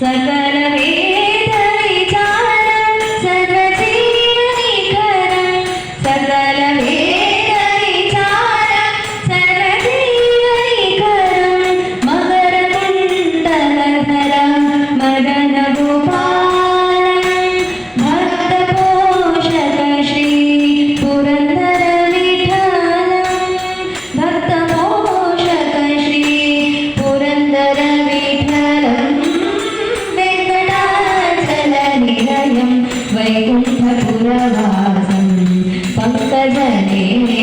സകല वैकुण्ठपुरवासं पङ्कजनेत्रं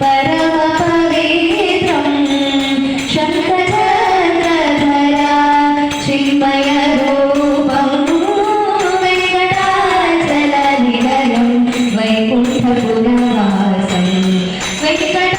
परमपवित्रं शङ्खचक्रधरा चिन्मयरूपं वेङ्कटाचलनिलयं वैकुण्ठपुरवासं वेङ्कटाचलनिलयं